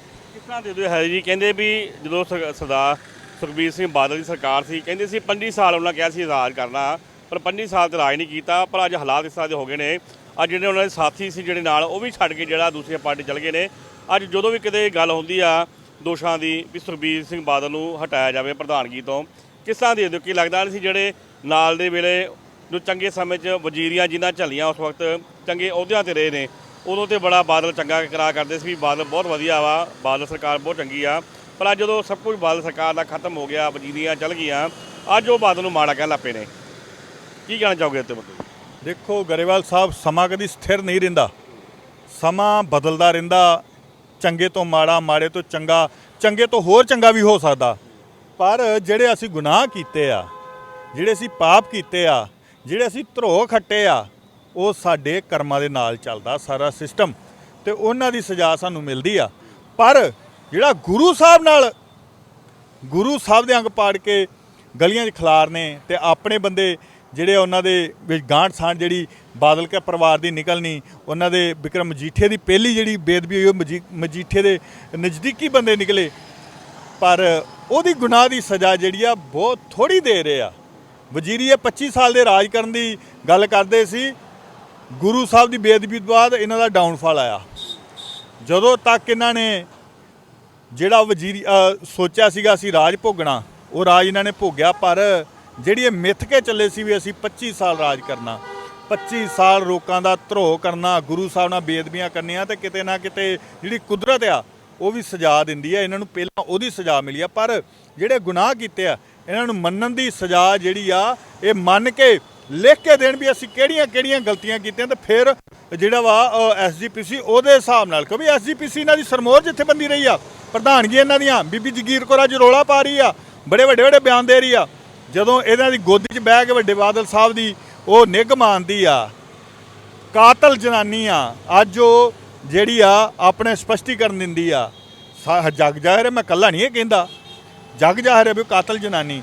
ਤਰ੍ਹਾਂ ਦੇ ਦਿਓ ਹੈ ਜੀ, ਕਹਿੰਦੇ ਵੀ ਜਦੋਂ ਸਰ- ਸਰਦਾਰ ਸੁਖਬੀਰ ਸਿੰਘ ਬਾਦਲ ਦੀ ਸਰਕਾਰ ਸੀ, ਕਹਿੰਦੇ ਸੀ 25 ਸਾਲ ਉਹਨਾਂ ਕਿਹਾ ਸੀ ਰਾਜ ਕਰਨਾ, ਪਰ 25 ਸਾਲ ਤੇ ਰਾਜ ਨਹੀਂ ਕੀਤਾ, ਪਰ ਅੱਜ ਹਾਲਾਤ ਇਸ ਤਰ੍ਹਾਂ ਦੇ ਹੋ ਗਏ ਨੇ। ਅੱਜ ਜਿਹੜੇ ਉਹਨਾਂ ਦੇ ਸਾਥੀ ਸੀ ਜਿਹੜੇ ਨਾਲ, ਉਹ ਵੀ ਛੱਡ ਕੇ ਜਿਹੜਾ ਦੂਸਰੀ ਪਾਰਟੀ ਚਲ ਗਏ ਨੇ। ਅੱਜ ਜਦੋਂ ਵੀ ਕਿਤੇ ਗੱਲ ਹੁੰਦੀ ਆ ਦੋਸ਼ਾਂ ਦੀ ਵੀ ਸੁਖਬੀਰ ਸਿੰਘ ਬਾਦਲ ਨੂੰ ਹਟਾਇਆ ਜਾਵੇ ਪ੍ਰਧਾਨਗੀ ਤੋਂ, ਕਿਸ ਤਰ੍ਹਾਂ ਦੇ ਦਿਓ? ਕੀ ਲੱਗਦਾ ਨਹੀਂ ਸੀ ਜਿਹੜੇ ਨਾਲ ਦੇ ਵੇਲੇ ਜੋ ਚੰਗੇ ਸਮੇਂ 'ਚ ਵਜ਼ੀਰੀਆਂ ਜਿਨ੍ਹਾਂ ਝੱਲੀਆਂ ਉਸ ਵਕਤ, ਚੰਗੇ ਅਹੁਦਿਆਂ ਤੇ ਰਹੇ ਨੇ ਉਦੋਂ ਤੇ ਬੜਾ ਬਾਦਲ ਚੰਗਾ ਕਰਾ ਕਰਦੇ ਸੀ ਵੀ ਬਾਦਲ ਬਹੁਤ ਵਧੀਆ ਵਾ, ਬਾਦਲ ਸਰਕਾਰ ਬਹੁਤ ਚੰਗੀ ਆ। ਪਰ ਅੱਜ ਜਦੋਂ ਸਭ ਕੁਝ ਬਾਦਲ ਸਰਕਾਰ ਦਾ ਖਤਮ ਹੋ ਗਿਆ ਵਜ਼ੀਰੀਆਂ ਚੱਲ ਗਈਆਂ, ਅੱਜ ਉਹ ਬਾਦਲ ਨੂੰ ਮਾੜਾ ਕਹਿਣ ਲੱਪੇ ਨੇ। ਕੀ ਕਹਿਣਾ ਚਾਹੋਗੇ ਇੱਥੇ ਮਤਲਬ ਦੇਖੋ, ਗਰੇਵਾਲ ਸਾਹਿਬ, ਸਮਾਂ ਕਦੀ ਸਥਿਰ ਨਹੀਂ ਰਹਿੰਦਾ। ਸਮਾਂ ਬਦਲਦਾ ਰਹਿੰਦਾ। ਚੰਗੇ ਤੋਂ ਮਾੜਾ, ਮਾੜੇ ਤੋਂ ਚੰਗਾ, ਚੰਗੇ ਤੋਂ ਹੋਰ ਚੰਗਾ ਵੀ ਹੋ ਸਕਦਾ। ਪਰ ਜਿਹੜੇ ਅਸੀਂ ਗੁਨਾਹ ਕੀਤੇ ਆ, ਜਿਹੜੇ ਅਸੀਂ ਪਾਪ ਕੀਤੇ ਆ, ਜਿਹੜੇ ਅਸੀਂ ਧਰੋ ਖੱਟੇ ਆ ਉਹ ਸਾਡੇ ਕਰਮਾਂ ਦੇ ਨਾਲ ਚੱਲਦਾ ਸਾਰਾ ਸਿਸਟਮ ਤੇ ਉਹਨਾਂ ਦੀ ਸਜ਼ਾ ਸਾਨੂੰ ਮਿਲਦੀ ਆ। ਪਰ ਜਿਹੜਾ ਗੁਰੂ ਸਾਹਿਬ ਨਾਲ ਗੁਰੂ ਸਾਹਿਬ ਦੇ ਅੰਗ ਪਾੜ ਕੇ ਗਲੀਆਂ 'ਚ ਖਿਲਾਰਨੇ ਤੇ ਆਪਣੇ ਬੰਦੇ ਜਿਹੜੇ ਉਹਨਾਂ ਦੇ ਵਿੱਚ ਗਾਂਠ ਸਾਂਠ ਜਿਹੜੀ ਬਾਦਲ ਕੇ ਪਰਿਵਾਰ ਦੀ ਨਿਕਲਣੀ, ਉਹਨਾਂ ਦੇ ਵਿਕਰਮ ਮਜੀਠੇ ਦੀ ਪਹਿਲੀ ਜਿਹੜੀ ਬੇਦਬੀ ਹੋਈ ਉਹ ਮਜੀ- ਮਜੀਠੇ ਦੇ ਨਜ਼ਦੀਕੀ ਬੰਦੇ ਨਿਕਲੇ। ਪਰ ਉਹਦੀ ਗੁਨਾਹ ਦੀ ਸਜ਼ਾ ਜਿਹੜੀ ਆ ਬਹੁਤ ਥੋੜੀ ਦੇ ਰਹੇ ਆ। ਵਜ਼ੀਰੀ ਇਹ 25 ਸਾਲ ਦੇ ਰਾਜ ਕਰਨ ਦੀ ਗੱਲ ਕਰਦੇ ਸੀ। ਗੁਰੂ ਸਾਹਿਬ ਦੀ ਬੇਅਦਬੀ ਤੋਂ ਬਾਅਦ ਇਹਨਾਂ ਦਾ ਡਾਊਨਫਾਲ ਆਇਆ। ਜਦੋਂ ਤੱਕ ਇਹਨਾਂ ਨੇ ਜਿਹੜਾ ਵਜ਼ੀਰੀ ਸੋਚਿਆ ਸੀਗਾ ਅਸੀਂ ਰਾਜ ਭੋਗਣਾ, ਉਹ ਰਾਜ ਇਹਨਾਂ ਨੇ ਭੋਗਿਆ, ਪਰ ਜਿਹੜੀ ਇਹ ਮਿੱਥ ਕੇ ਚੱਲੇ ਸੀ ਵੀ ਅਸੀਂ 25 ਸਾਲ ਰਾਜ ਕਰਨਾ 25 ਸਾਲ ਲੋਕਾਂ ਦਾ ਧਰੋ ਕਰਨਾ, ਗੁਰੂ ਸਾਹਿਬ ਨਾਲ ਬੇਦਬੀਆਂ ਕਰਨੀਆਂ ਤੇ ਕਿਤੇ ਨਾ ਕਿਤੇ ਜਿਹੜੀ ਕੁਦਰਤ ਆ, ਉਹ ਵੀ ਸਜ਼ਾ ਦਿੰਦੀ ਆ, ਇਹਨਾਂ ਨੂੰ ਪਹਿਲਾਂ ਉਹਦੀ ਸਜ਼ਾ ਮਿਲੀ ਆ, ਪਰ ਜਿਹੜੇ ਗੁਨਾਹ ਕੀਤੇ ਆ, ਇਹਨਾਂ ਨੂੰ ਮੰਨਣ ਦੀ ਸਜ਼ਾ ਜਿਹੜੀ ਆ, ਇਹ ਮੰਨ ਕੇ ਲਿਖ ਕੇ ਦੇਣ ਵੀ ਅਸੀਂ ਕਿਹੜੀਆਂ ਕਿਹੜੀਆਂ ਗਲਤੀਆਂ ਕੀਤੀਆਂ ਤੇ ਫਿਰ ਜਿਹੜਾ ਵਾ ਐਸਜੀਪੀਸੀ ਉਹਦੇ ਹਿਸਾਬ ਨਾਲ, ਕਿਉਂਕਿ ਐਸਜੀਪੀਸੀ ਇਹਨਾਂ ਦੀ ਸਰਮੋਰ ਜਥੇਬੰਦੀ ਰਹੀ ਆ ਪ੍ਰਧਾਨਗੀ ਇਹਨਾਂ ਦੀਆਂ, ਬੀਬੀ ਜਗੀਰ ਕੌਰ ਅੱਜ ਰੋਲਾ ਪਾ ਰਹੀ ਆ, ਬੜੇ ਵੱਡੇ ਵੱਡੇ ਬਿਆਨ ਦੇ ਰਹੀ ਆ, ਜਦੋਂ ਇਹਨਾਂ ਦੀ ਗੋਦੀ 'ਚ ਬਹਿ ਕੇ ਵੱਡੇ ਬਾਦਲ ਸਾਹਿਬ ਦੀ ਉਹ ਨਿੱਘ ਮਾਨਦੀ ਆ, ਕਾਤਲ ਜਨਾਨੀ ਆ, ਅੱਜ ਉਹ ਜਿਹੜੀ ਆ, ਆਪਣੇ ਸਪਸ਼ਟੀਕਰਨ ਦਿੰਦੀ ਆ, ਸਾ- ਜਗ ਜ਼ਾਹਿਰ ਹੈ, ਮੈਂ ਕੱਲਾ ਨਹੀਂ ਇਹ ਕਹਿੰਦਾ, ਜਗ ਜ਼ਾਹਿਰ ਹੈ ਵੀ ਕਾਤਲ ਜਨਾਨੀ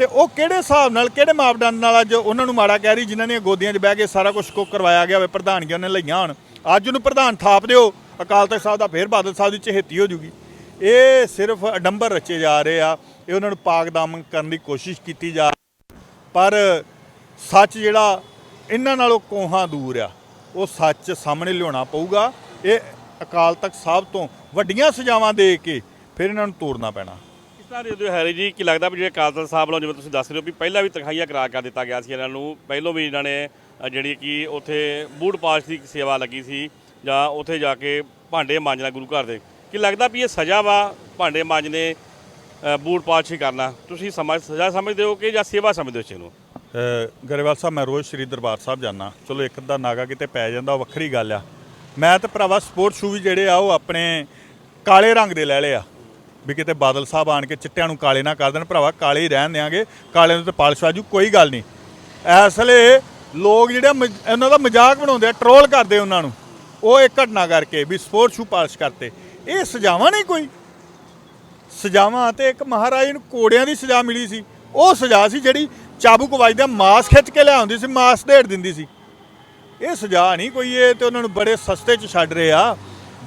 ਤੇ ਉਹ ਕਿਹੜੇ ਹਿਸਾਬ ਨਾਲ, ਕਿਹੜੇ ਮਾਪਦੰਡ ਨਾਲ ਅੱਜ ਉਹਨਾਂ ਨੂੰ ਮਾੜਾ ਕਹਿ ਰਹੀ, ਜਿਨ੍ਹਾਂ ਦੀਆਂ ਗੋਦੀਆਂ 'ਚ ਬਹਿ ਕੇ ਸਾਰਾ ਕੁਝ ਕੋ ਕਰਵਾਇਆ ਗਿਆ ਹੋਵੇ ਪ੍ਰਧਾਨਗੀਆਂ ਉਹਨੇ ਲਈਆਂ ਹੋਣ। ਅੱਜ ਉਹਨੂੰ ਪ੍ਰਧਾਨ ਥਾਪ ਦਿਓ, ਅਕਾਲ ਤਖਤ ਸਾਹਿਬ ਦਾ ਫੇਰ ਬਾਦਲ ਸਾਹਿਬ ਦੀ ਚਹੇਤੀ ਹੋ ਜੂਗੀ। ਇਹ ਸਿਰਫ ਅਡੰਬਰ ਰਚੇ ਜਾ ਰਹੇ ਆ, ਇਹ ਉਹਨਾਂ ਨੂੰ ਪਾਕਦਾਮ ਕਰਨ ਦੀ ਕੋਸ਼ਿਸ਼ ਕੀਤੀ ਜਾ ਪਰ ਸੱਚ ਜਿਹੜਾ, ਇਹਨਾਂ ਨਾਲੋਂ ਕੋਹਾਂ ਦੂਰ ਆ, ਉਹ ਸੱਚ ਸਾਹਮਣੇ ਲਿਆਉਣਾ ਪਊਗਾ। ਇਹ ਅਕਾਲ ਤਖਤ ਸਾਹਿਬ ਤੋਂ ਵੱਡੀਆਂ ਸਜ਼ਾਵਾਂ ਦੇ ਕੇ ਫਿਰ ਇਹਨਾਂ ਨੂੰ ਤੋੜਨਾ ਪੈਣਾ। ਕਿਸ ਦੇ ਹੈਰੀ ਜੀ ਕੀ ਲੱਗਦਾ ਵੀ ਜਿਹੜੇ ਕਾਤਲ ਸਾਹਿਬ ਵੱਲੋਂ ਜਿਵੇਂ ਤੁਸੀਂ ਦੱਸ ਰਹੇ ਹੋ ਵੀ ਪਹਿਲਾਂ ਵੀ ਤਨਖਾਹੀਆਂ ਕਰਾ ਕਰ ਦਿੱਤਾ ਗਿਆ ਸੀ ਇਹਨਾਂ ਨੂੰ ਪਹਿਲੋਂ ਵੀ ਇਹਨਾਂ ਨੇ ਅ, ਜਿਹੜੀ ਕਿ ਉੱਥੇ ਬੂਟ ਪਾਸ਼ ਦੀ ਸੇਵਾ ਲੱਗੀ ਸੀ ਜਾਂ ਉੱਥੇ ਜਾ ਕੇ ਭਾਂਡੇ ਮਾਂਜਣਾ ਗੁਰੂ ਘਰ ਦੇ। ਕੀ ਲੱਗਦਾ ਵੀ ਇਹ ਸਜ਼ਾ ਵਾ ਭਾਂਡੇ ਮਾਂਜਣੇ ਅ, ਬੂਟ ਪਾਸ਼ ਹੀ ਕਰਨਾ? ਤੁਸੀਂ ਸਮਝ ਸਜ਼ਾ ਸਮਝਦੇ ਹੋ ਕਿ ਜਾਂ ਸੇਵਾ ਸਮਝਦੇ ਹੋ ਇਸ ਚੀਜ਼ ਨੂੰ? ਅ, ਗਰੇਵਾਲ ਸਾਹਿਬ ਮੈਂ ਰੋਜ਼ ਸ਼੍ਰੀ ਦਰਬਾਰ ਸਾਹਿਬ ਜਾਣਾ ਚਲੋ ਇੱਕ ਅੱਧਾ ਨਾਗਾ ਕਿਤੇ ਪੈ ਜਾਂਦਾ ਉਹ ਵੱਖਰੀ ਗੱਲ ਆ। ਮੈਂ ਤਾਂ ਭਰਾਵਾ ਸਪੋਰਟ ਸ਼ੂ ਵੀ ਜਿਹੜੇ ਆ ਉਹ ਆਪਣੇ ਕਾਲੇ ਰੰਗ ਦੇ ਲੈ ਲਏ ਆ। ਵੀ ਕਿਤੇ ਬਾਦਲ ਸਾਹਿਬ ਆਣ ਕੇ ਚਿੱਟਿਆਂ ਨੂੰ ਕਾਲੇ ਨਾ ਕਰ ਦੇਣ, ਭਰਾਵਾ, ਕਾਲੇ ਹੀ ਰਹਿਣ ਦਿਆਂਗੇ ਕਾਲੇ ਨੂੰ ਤੇ ਪਾਲਿਸ਼ ਆਜੂ ਕੋਈ ਗੱਲ ਨਹੀਂ। ਇਸ ਵੇਲੇ ਲੋਕ ਜਿਹੜੇ ਮਜ਼- ਉਹਨਾਂ ਦਾ ਮਜ਼ਾਕ ਬਣਾਉਂਦੇ ਆ ਟਰੋਲ ਕਰਦੇ ਉਹਨਾਂ ਨੂੰ। ਉਹ ਇੱਕ ਘਟਨਾ ਕਰਕੇ ਵੀ ਸਪੋਰਟ ਸ਼ੂ ਪਾਲਿਸ਼ ਕਰਤੇ। ਇਹ ਸਜ਼ਾਵਾਂ ਨਹੀਂ ਕੋਈ? ਸਜ਼ਾਵਾਂ ਤੇ ਇੱਕ ਮਹਾਰਾਜ ਨੂੰ ਕੋੜਿਆਂ ਦੀ ਸਜ਼ਾ ਮਿਲੀ ਸੀ। ਉਹ ਸਜ਼ਾ ਸੀ ਜਿਹੜੀ ਚਾਬੁਕ ਵੱਜਦਾ ਮਾਸ ਖਿੱਚ ਕੇ ਲਿਆਉਂਦੀ ਸੀ, ਮਾਸ ਢੇੜ ਦਿੰਦੀ ਸੀ। ਇਹ ਸਜ਼ਾ ਨਹੀਂ ਕੋਈ, ਇਹ ਤੇ ਉਹਨਾਂ ਨੂੰ ਬੜੇ ਸਸਤੇ 'ਚ ਛੱਡ ਰਹੇ ਆ।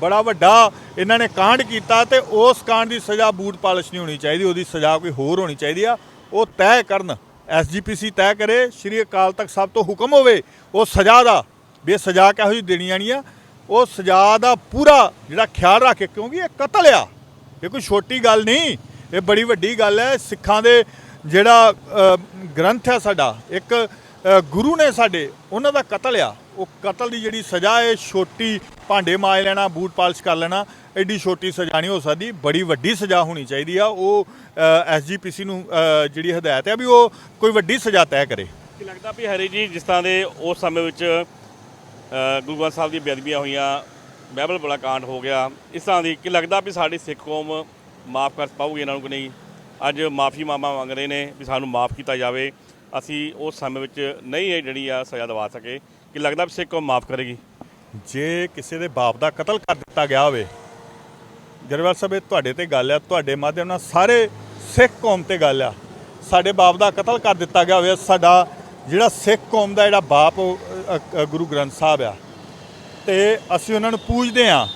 ਬੜਾ ਵੱਡਾ ਇਹਨਾਂ ਨੇ ਕਾਂਡ ਕੀਤਾ ਤੇ ਉਸ ਕਾਂਡ ਦੀ ਸਜ਼ਾ ਬੂਟ ਪਾਲਿਸ਼ ਨਹੀਂ ਹੋਣੀ ਚਾਹੀਦੀ, ਉਹਦੀ ਸਜ਼ਾ ਕੋਈ ਹੋਰ ਹੋਣੀ ਚਾਹੀਦੀ ਆ। ਉਹ ਤੈਅ ਕਰਨ ਐਸਜੀਪੀਸੀ ਤੈਅ ਕਰੇ, ਸ਼੍ਰੀ ਅਕਾਲ ਤਖਤ ਸਾਹਿਬ ਤੋਂ ਹੁਕਮ ਹੋਵੇ, ਉਹ ਸਜ਼ਾ ਦਾ, ਵੀ ਇਹ ਸਜ਼ਾ ਕਿਹੋ ਜਿਹੀ ਦੇਣੀ ਆਣੀ ਆ। ਉਹ ਸਜ਼ਾ ਦਾ ਪੂਰਾ ਜਿਹੜਾ ਖਿਆਲ ਰੱਖ ਕੇ, ਕਿਉਂਕਿ ਇਹ ਕਤਲ ਆ, ਇਹ ਕੋਈ ਛੋਟੀ ਗੱਲ ਨਹੀਂ, ਇਹ ਬੜੀ ਵੱਡੀ ਗੱਲ ਹੈ। ਸਿੱਖਾਂ ਦੇ ਜਿਹੜਾ ਗ੍ਰੰਥ ਹੈ ਸਾਡਾ, ਇੱਕ ਗੁਰੂ ਨੇ ਸਾਡੇ, ਉਹਨਾਂ ਦਾ ਕਤਲ ਆ। ਉਹ ਕਤਲ ਦੀ ਜਿਹੜੀ ਸਜ਼ਾ ਹੈ ਛੋਟੀ ਭਾਂਡੇ ਮਾਜ ਲੈਣਾ, ਬੂਟ ਪਾਲਿਸ਼ ਕਰ ਲੈਣਾ, ਐਡੀ ਛੋਟੀ ਸਜ਼ਾ ਨਹੀਂ ਹੋ ਸਕਦੀ। ਬੜੀ ਵੱਡੀ ਸਜ਼ਾ ਹੋਣੀ ਚਾਹੀਦੀ ਆ। ਉਹ ਐਸਜੀਪੀਸੀ ਨੂੰ ਜਿਹੜੀ ਹਦਾਇਤ ਹੈ ਵੀ ਉਹ ਕੋਈ ਵੱਡੀ ਸਜ਼ਾ ਤੈਅ ਕਰੇ। ਕੀ ਲੱਗਦਾ ਵੀ ਹਰੀ ਜੀ, ਜਿਸ ਤਰ੍ਹਾਂ ਦੇ ਉਸ ਸਮੇਂ ਵਿੱਚ ਗੁਰੂ ਗ੍ਰੰਥ ਸਾਹਿਬ ਦੀ ਬੇਅਦਬੀਆਂ ਹੋਈਆਂ, ਬਹਿਬਲ ਬੜਾ ਕਾਂਡ ਹੋ ਗਿਆ, ਇਸ ਤਰ੍ਹਾਂ ਦੀ ਕੀ ਲੱਗਦਾ ਵੀ ਸਾਡੀ ਸਿੱਖ ਕੌਮ ਮਾਫ ਕਰ ਪਾਊਗੀ ਇਹਨਾਂ ਨੂੰ ਕਿ ਨਹੀਂ? ਅੱਜ ਮਾਫੀ ਮਾਮਾ ਮੰਗ ਰਹੇ ਨੇ ਵੀ ਸਾਨੂੰ ਮਾਫ ਕੀਤਾ ਜਾਵੇ। ਅਸੀਂ ਉਸ ਸਮੇਂ ਵਿੱਚ ਨਹੀਂ ਇਹ ਜਿਹੜੀ ਆ ਸਜ਼ਾ ਦਵਾ ਸਕੇ। ਕੀ ਲੱਗਦਾ ਵੀ ਸਿੱਖ ਕੌਮ ਮਾਫ ਕਰੇਗੀ? ਜੇ ਕਿਸੇ ਦੇ ਬਾਪ ਦਾ ਕਤਲ ਕਰ ਦਿੱਤਾ ਗਿਆ ਹੋਵੇ ਗਰੇਵਾਲ ਸਾਹਿਬ ਇਹ ਤੁਹਾਡੇ ਤੇ ਗੱਲ ਆ, ਤੁਹਾਡੇ ਮਾਧਿਅਮ ਨਾਲ ਸਾਰੇ ਸਿੱਖ ਕੌਮ ਤੇ ਗੱਲ ਆ। ਸਾਡੇ ਬਾਪ ਦਾ ਕਤਲ ਕਰ ਦਿੱਤਾ ਗਿਆ ਹੋਵੇ, ਸਾਡਾ ਜਿਹੜਾ ਸਿੱਖ ਕੌਮ ਦਾ ਜਿਹੜਾ ਬਾਪ ਗੁਰੂ ਗ੍ਰੰਥ ਸਾਹਿਬ ਆ। ਤੇ ਅਸੀਂ ਉਹਨਾਂ ਨੂੰ ਪੂਜਦੇ ਆ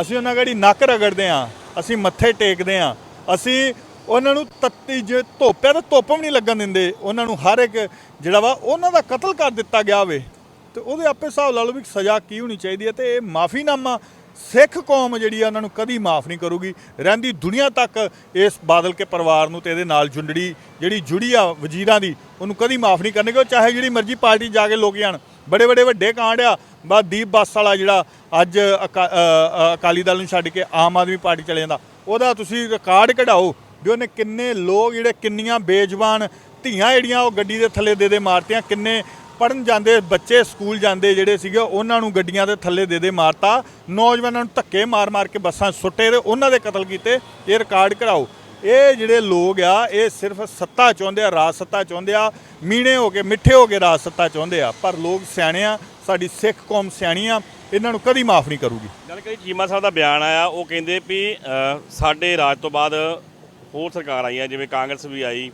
ਅਸੀਂ ਉਹਨਾਂ ਗੜੀ ਨੱਕ ਰਗੜਦੇ ਆ ਅਸੀਂ ਮੱਥੇ ਟੇਕਦੇ ਆ ਅਸੀਂ ਉਹਨਾਂ ਨੂੰ ਤੱਤੀ ਜੇ, ਧੋਪਿਆ ਤਾਂ ਧੁੱਪ ਵੀ ਨਹੀਂ ਲੱਗਣ ਦਿੰਦੇ, ਉਹਨਾਂ ਨੂੰ ਹਰ ਇੱਕ ਜਿਹੜਾ ਵਾ, ਉਹਨਾਂ ਦਾ ਕਤਲ ਕਰ ਦਿੱਤਾ ਗਿਆ ਹੋਵੇ। ਤੇ ਉਹਦੇ ਆਪੇ ਹਿਸਾਬ ਲਾ ਲਓ ਵੀ ਸਜ਼ਾ ਕੀ ਹੋਣੀ ਚਾਹੀਦੀ ਹੈ ਤੇ ਇਹ ਮਾਫੀਨਾਮਾ ਸਿੱਖ ਕੌਮ ਜਿਹੜੀ ਆ ਉਹਨਾਂ ਨੂੰ ਕਦੀ ਮਾਫ ਨਹੀਂ ਕਰੂਗੀ। ਰਹਿੰਦੀ ਦੁਨੀਆ ਤੱਕ ਇਸ ਬਾਦਲ ਕੇ ਪਰਿਵਾਰ ਨੂੰ ਤੇ ਇਹਦੇ ਨਾਲ ਜੁੰਡੜੀ ਜਿਹੜੀ ਜੁੜੀ ਆ ਵਜ਼ੀਰਾਂ ਦੀ, ਉਹਨੂੰ ਕਦੀ ਮਾਫ ਨਹੀਂ ਕਰਨਗੇ। ਉਹ ਚਾਹੇ ਜਿਹੜੀ ਮਰਜ਼ੀ ਪਾਰਟੀ ਜਾ ਕੇ ਲੋਕ ਜਾਣ ਬੜੇ ਬੜੇ ਵੱਡੇ ਕਾਂਡ ਆ। ਬਾ ਦੀਪ ਬੱਸ ਵਾਲਾ ਜਿਹੜਾ ਅੱਜ ਅਕਾ- ਅਕਾਲੀ ਦਲ ਨੂੰ ਛੱਡ ਕੇ ਆਮ ਆਦਮੀ ਪਾਰਟੀ ਚਲੇ ਜਾਂਦਾ, ਉਹਦਾ ਤੁਸੀਂ ਰਿਕਾਰਡ ਕਢਾਓ ਵੀ ਉਹਨੇ ਕਿੰਨੇ ਲੋਕ ਜਿਹੜੇ ਕਿੰਨੀਆਂ ਬੇਜ਼ਬਾਨ ਧੀਆਂ ਜਿਹੜੀਆਂ ਉਹ ਗੱਡੀ ਦੇ ਥੱਲੇ ਦੇ ਦੇ ਮਾਰਤੀਆਂ, ਕਿੰਨੇ ਪੜਨ ਜਾਂਦੇ ਬੱਚੇ, ਸਕੂਲ ਜਾਂਦੇ ਜਿਹੜੇ ਸੀਗੇ, ਉਹਨਾਂ ਨੂੰ ਗੱਡੀਆਂ ਦੇ ਥੱਲੇ ਦੇ ਦੇ ਮਾਰਤਾ। ਨੌਜਵਾਨਾਂ ਨੂੰ ਧੱਕੇ ਮਾਰ-ਮਾਰ ਕੇ ਬੱਸਾਂ ਸੁੱਟੇ ਤੇ ਉਹਨਾਂ ਦੇ ਕਤਲ ਕੀਤੇ। ਇਹ ਰਿਕਾਰਡ ਕਰਾਓ। ਇਹ ਜਿਹੜੇ ਲੋਕ ਆ, ਇਹ ਸਿਰਫ ਸੱਤਾ ਚਾਹੁੰਦੇ ਆ, ਰਾਜ ਸੱਤਾ ਚਾਹੁੰਦੇ ਆ ਮੀਣੇ ਹੋ ਕੇ, ਮਿੱਠੇ ਹੋ ਕੇ ਰਾਜ ਸੱਤਾ ਚਾਹੁੰਦੇ ਆ। ਪਰ ਲੋਕ ਸਿਆਣੇ ਆ, ਸਾਡੀ ਸਿੱਖ ਕੌਮ ਸਿਆਣੀ ਆ, ਇਹਨਾਂ ਨੂੰ ਕਦੀ ਮਾਫ ਨਹੀਂ ਕਰੂਗੀ। ਗੱਲ ਕਰੀ ਚੀਮਾ ਸਾਹਿਬ ਦਾ ਬਿਆਨ ਆਇਆ, ਉਹ ਕਹਿੰਦੇ ਵੀ ਸਾਡੇ ਰਾਜ ਤੋਂ ਬਾਅਦ ਹੋਰ ਸਰਕਾਰ ਆਈਆਂ ਜਿਵੇਂ ਕਾਂਗਰਸ ਵੀ ਆਈ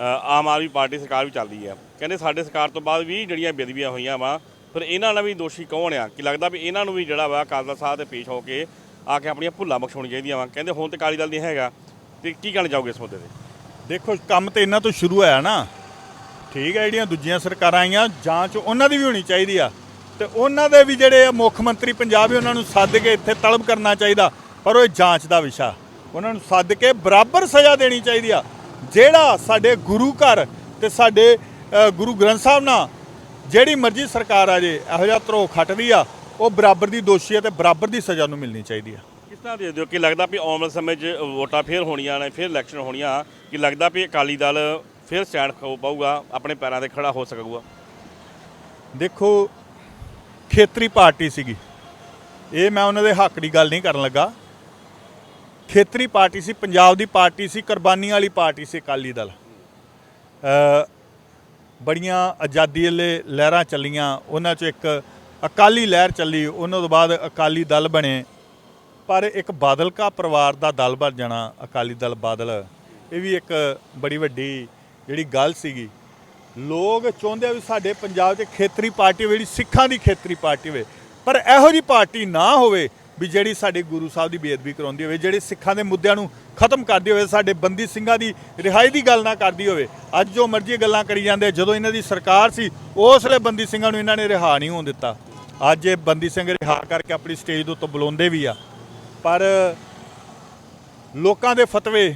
ਆਮ ਆਦਮੀ ਪਾਰਟੀ ਸਰਕਾਰ ਵੀ ਚੱਲਦੀ ਆ। ਕਹਿੰਦੇ ਸਾਡੇ ਸਰਕਾਰ ਤੋਂ ਬਾਅਦ ਵੀ ਜਿਹੜੀਆਂ ਬੇਦਬੀਆਂ ਹੋਈਆਂ ਵਾ, ਫਿਰ ਇਹਨਾਂ ਨਾਲ ਵੀ ਦੋਸ਼ੀ ਕੌਣ ਆ? ਕਿ ਲੱਗਦਾ ਵੀ ਇਹਨਾਂ ਨੂੰ ਵੀ ਜਿਹੜਾ ਵਾ ਕਾਜ਼ਾ ਸਾਹਿਬ ਤੇ ਪੇਸ਼ ਹੋ ਕੇ ਆ ਕੇ ਆਪਣੀਆਂ ਭੁੱਲਾਂ ਬਖਸ਼ਾਉਣੀਆਂ ਚਾਹੀਦੀਆਂ ਵਾ। ਕਹਿੰਦੇ ਹੁਣ ਤੇ ਕਾਲੀ ਦਲ ਨਹੀਂ ਹੈਗਾ। ਤੇ ਕੀ ਕਹਿਣਾ ਚਾਹੋਗੇ ਇਸ ਮੁੱਦੇ ਤੇ? ਦੇਖੋ, ਕੰਮ ਤੇ ਇਹਨਾਂ ਤੋਂ ਸ਼ੁਰੂ ਹੋਇਆ ਨਾ। ਠੀਕ ਹੈ, ਜਿਹੜੀਆਂ ਦੂਜੀਆਂ ਸਰਕਾਰਾਂ ਆਈਆਂ, ਜਾਂਚ ਉਹਨਾਂ ਦੀ ਵੀ ਹੋਣੀ ਚਾਹੀਦੀ ਆ। ਤੇ ਉਹਨਾਂ ਦੇ ਵੀ ਜਿਹੜੇ ਆ ਮੁੱਖ ਮੰਤਰੀ ਪੰਜਾਬ ਵੀ ਉਹਨਾਂ ਨੂੰ ਸੱਦ ਕੇ ਇੱਥੇ ਤਲਬ ਕਰਨਾ ਚਾਹੀਦਾ। ਪਰ ਉਹ ਇਹ ਜਾਂਚ ਦਾ ਵਿਸ਼ਾ। ਉਹਨਾਂ ਨੂੰ ਸੱਦ ਕੇ ਬਰਾਬਰ ਸਜ਼ਾ ਦੇਣੀ ਚਾਹੀਦੀ ਆ। ਜਿਹੜਾ ਸਾਡੇ ਗੁਰੂ ਘਰ ਤੇ ਸਾਡੇ ਗੁਰੂ ਗ੍ਰੰਥ ਸਾਹਿਬ ਨਾਲ ਜਿਹੜੀ ਮਰਜ਼ੀ ਸਰਕਾਰ ਆ ਜੇ ਇਹੋ ਜਿਹਾ ਧਰੋ ਖੱਟਦੀ ਆ ਉਹ ਬਰਾਬਰ ਦੀ ਦੋਸ਼ੀ ਹੈ ਤੇ ਬਰਾਬਰ ਦੀ ਸਜ਼ਾ ਨੂੰ ਮਿਲਣੀ ਚਾਹੀਦੀ ਆ। ਕਿਸ ਤਰ੍ਹਾਂ ਦੇ ਦਿਓ ਕਿ ਲੱਗਦਾ ਵੀ ਆਉਣ ਵਾਲੇ ਸਮੇਂ 'ਚ ਵੋਟਾਂ ਫੇਰ ਹੋਣੀਆਂ ਨੇ ਫੇਰ ਇਲੈਕਸ਼ਨ ਹੋਣੀਆਂ ਕਿ ਲੱਗਦਾ ਵੀ ਅਕਾਲੀ ਦਲ ਫੇਰ ਸਟੈਂਡ ਹੋ ਪਾਊਗਾ ਆਪਣੇ ਪੈਰਾਂ ਤੇ ਖੜਾ ਹੋ ਸਕੂਗਾ? ਦੇਖੋ ਖੇਤਰੀ ਪਾਰਟੀ ਸੀਗੀ। ਇਹ ਮੈਂ ਉਹਨਾਂ ਦੇ ਹੱਕ ਦੀ ਗੱਲ ਨਹੀਂ ਕਰਨ ਲੱਗਾ। ਖੇਤਰੀ ਪਾਰਟੀ ਸੀ, ਪੰਜਾਬ ਦੀ ਪਾਰਟੀ ਸੀ, ਕੁਰਬਾਨੀ ਵਾਲੀ ਪਾਰਟੀ ਸੀ ਅਕਾਲੀ ਦਲ। ਬੜੀਆਂ ਆਜ਼ਾਦੀ ਵਾਲੇ ਲਹਿਰਾਂ ਚੱਲੀਆਂ, ਉਹਨਾਂ 'ਚ ਇੱਕ ਅਕਾਲੀ ਲਹਿਰ ਚੱਲੀ, ਉਹਨਾਂ ਤੋਂ ਬਾਅਦ ਅਕਾਲੀ ਦਲ ਬਣੇ। ਪਰ ਇੱਕ ਬਾਦਲਕਾ ਪਰਿਵਾਰ ਦਾ ਦਲ ਬਣ ਜਾਣਾ, ਅਕਾਲੀ ਦਲ ਬਾਦਲ, ਇਹ ਵੀ ਇੱਕ ਬੜੀ ਵੱਡੀ ਜਿਹੜੀ ਗੱਲ ਸੀਗੀ। ਲੋਕ ਚਾਹੁੰਦੇ ਆ ਵੀ ਸਾਡੇ ਪੰਜਾਬ 'ਚ ਖੇਤਰੀ ਪਾਰਟੀ ਹੋਵੇ, ਜਿਹੜੀ ਸਿੱਖਾਂ ਦੀ ਖੇਤਰੀ ਪਾਰਟੀ ਹੋਵੇ। ਪਰ ਇਹੋ ਜੀ ਪਾਰਟੀ ਨਾ ਹੋਵੇ ਵੀ ਜਿਹੜੀ ਸਾਡੇ ਗੁਰੂ ਸਾਹਿਬ ਦੀ ਬੇਅਦਬੀ ਕਰਾਉਂਦੀ ਹੋਵੇ, ਜਿਹੜੇ ਸਿੱਖਾਂ ਦੇ ਮੁੱਦਿਆਂ ਨੂੰ ਖਤਮ ਕਰਦੀ ਹੋਵੇ, ਸਾਡੇ ਬੰਦੀ ਸਿੰਘਾਂ ਦੀ ਰਿਹਾਈ ਦੀ ਗੱਲ ਨਾ ਕਰਦੀ ਹੋਵੇ, ਅੱਜ ਜੋ ਮਰਜ਼ੀ ਗੱਲਾਂ ਕਰੀ ਜਾਂਦੇ, ਜਦੋਂ ਇਹਨਾਂ ਦੀ ਸਰਕਾਰ ਸੀ ਉਸ ਵੇਲੇ ਬੰਦੀ ਸਿੰਘਾਂ ਨੂੰ ਇਹਨਾਂ ਨੇ ਰਿਹਾ ਨਹੀਂ ਹੋਣ ਦਿੱਤਾ। ਅੱਜ ਇਹ ਬੰਦੀ ਸਿੰਘ ਰਿਹਾ ਕਰਕੇ ਆਪਣੀ ਸਟੇਜ ਦੇ ਉੱਤੇ ਬੁਲਾਉਂਦੇ ਵੀ ਆ। ਪਰ ਲੋਕਾਂ ਦੇ ਫਤਵੇ,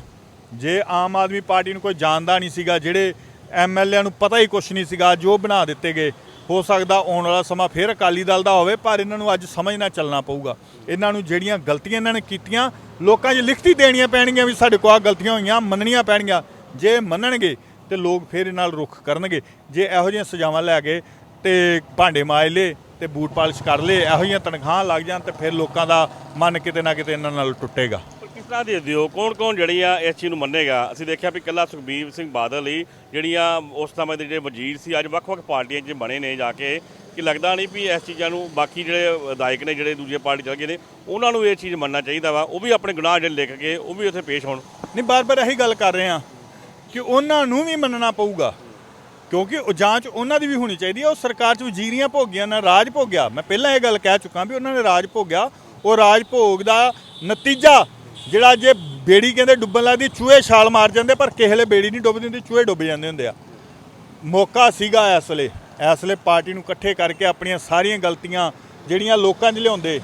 ਜੇ ਆਮ ਆਦਮੀ ਪਾਰਟੀ ਨੂੰ ਕੋਈ ਜਾਣਦਾ ਨਹੀਂ ਸੀਗਾ, ਜਿਹੜੇ ਐਮਐਲਏ ਨੂੰ ਪਤਾ ਹੀ ਕੁਝ ਨਹੀਂ ਸੀਗਾ ਜੋ ਬਣਾ ਦਿੱਤੇ ਗਏ। ਹੋ ਸਕਦਾ ਆਉਣ ਵਾਲਾ ਸਮਾਂ ਫਿਰ ਅਕਾਲੀ ਦਲ ਦਾ ਹੋਵੇ, ਪਰ ਇਹਨਾਂ ਨੂੰ ਅੱਜ ਸਮਝ ਸਮਝਣਾ ਚੱਲਣਾ ਪਊਗਾ। ਇਹਨਾਂ ਨੂੰ ਜਿਹੜੀਆਂ ਗਲਤੀਆਂ ਇਹਨਾਂ ਨੇ ਕੀਤੀਆਂ, ਲੋਕਾਂ 'ਚ ਲਿਖਤੀ ਦੇਣੀਆਂ ਪੈਣਗੀਆਂ ਵੀ ਸਾਡੇ ਕੋਲ ਆਹ ਗਲਤੀਆਂ ਹੋਈਆਂ, ਮੰਨਣੀਆਂ ਪੈਣਗੀਆਂ। ਜੇ ਮੰਨਣਗੇ, ਤੇ ਲੋਕ ਫਿਰ ਇਹਨਾਂ ਨਾਲ ਰੁੱਖ ਕਰਨਗੇ। ਜੇ ਇਹੋ ਜਿਹੀਆਂ ਸਜ਼ਾਵਾਂ ਲੈ ਕੇ ਤੇ ਭਾਂਡੇ ਮਾਜ ਲੇ ਤੇ ਬੂਟ ਪਾਲਿਸ਼ ਕਰ ਲੇ, ਇਹੋ ਜਿਹੀਆਂ ਤਨਖਾਹਾਂ ਲੱਗ ਜਾਣ ਤੇ ਫਿਰ ਲੋਕਾਂ ਦਾ ਮਨ ਕਿਤੇ ਨਾ ਕਿਤੇ ਇਹਨਾਂ ਨਾਲ ਟੁੱਟੇਗਾ। ਤਰ੍ਹਾਂ ਦੇ ਦਿਓ ਕੌਣ ਕੌਣ ਜਿਹੜੀ ਆ ਇਸ ਚੀਜ਼ ਨੂੰ ਮੰਨੇਗਾ? ਅਸੀਂ ਦੇਖਿਆ ਵੀ ਕੱਲਾ ਸੁਖਬੀਰ ਸਿੰਘ ਬਾਦਲ ਹੀ ਜਿਹੜੀਆਂ ਉਸ ਸਮੇਂ ਦੇ ਜਿਹੜੇ ਵਜ਼ੀਰ ਸੀ, ਅੱਜ ਵੱਖ-ਵੱਖ ਪਾਰਟੀਆਂ 'ਚ ਬਣੇ ਨੇ ਜਾ ਕੇ, ਕਿ ਲੱਗਦਾ ਨਹੀਂ ਵੀ ਇਸ ਚੀਜ਼ਾਂ ਨੂੰ ਬਾਕੀ ਜਿਹੜੇ ਵਿਧਾਇਕ ਨੇ, ਜਿਹੜੇ ਦੂਜੇ ਪਾਰਟੀ ਚਲ ਗਏ ਨੇ, ਉਹਨਾਂ ਨੂੰ ਇਹ ਚੀਜ਼ ਮੰਨਣਾ ਚਾਹੀਦਾ ਵਾ। ਉਹ ਵੀ ਆਪਣੇ ਗੁਨਾਹ ਜਿਹੜੇ ਲਿਖ ਕੇ, ਉਹ ਵੀ ਉੱਥੇ ਪੇਸ਼ ਹੋਣ। ਨਹੀਂ, ਬਾਰ-ਬਾਰ ਇਹੀ ਗੱਲ ਕਰ ਰਹੇ ਆ ਕਿ ਉਹਨਾਂ ਨੂੰ ਵੀ ਮੰਨਣਾ ਪਊਗਾ, ਕਿਉਂਕਿ ਉਹ ਜਾਂਚ ਉਹਨਾਂ ਦੀ ਵੀ ਹੋਣੀ ਚਾਹੀਦੀ ਹੈ। ਉਹ ਸਰਕਾਰ 'ਚ ਵਜ਼ੀਰੀਆਂ ਭੋਗੀਆਂ ਨਾ, ਰਾਜ ਭੋਗਿਆ। ਮੈਂ ਪਹਿਲਾਂ ਇਹ ਗੱਲ ਕਹਿ ਚੁੱਕਾ ਵੀ ਉਹਨਾਂ ਨੇ ਰਾਜ ਭੋਗਿਆ। ਉਹ ਰਾਜ ਭੋਗ ਦਾ ਨਤੀਜਾ ਜਿਹੜਾ ਜੇ ਬੇੜੀ ਕਹਿੰਦੇ ਡੁੱਬਣ ਲੱਗਦੀ, ਚੂਹੇ ਛਾਲ ਮਾਰ ਜਾਂਦੇ, ਪਰ ਕਿਸੇ ਵੇਲੇ ਬੇੜੀ ਨਹੀਂ ਡੁੱਬਦੀ ਹੁੰਦੀ, ਚੂਹੇ ਡੁੱਬ ਜਾਂਦੇ ਹੁੰਦੇ ਆ। ਮੌਕਾ ਸੀਗਾ ਇਸ ਵੇਲੇ। ਇਸ ਵੇਲੇ ਪਾਰਟੀ ਨੂੰ ਇਕੱਠੇ ਕਰਕੇ ਆਪਣੀਆਂ ਸਾਰੀਆਂ ਗਲਤੀਆਂ ਜਿਹੜੀਆਂ ਲੋਕਾਂ 'ਚ ਲਿਆਉਂਦੇ,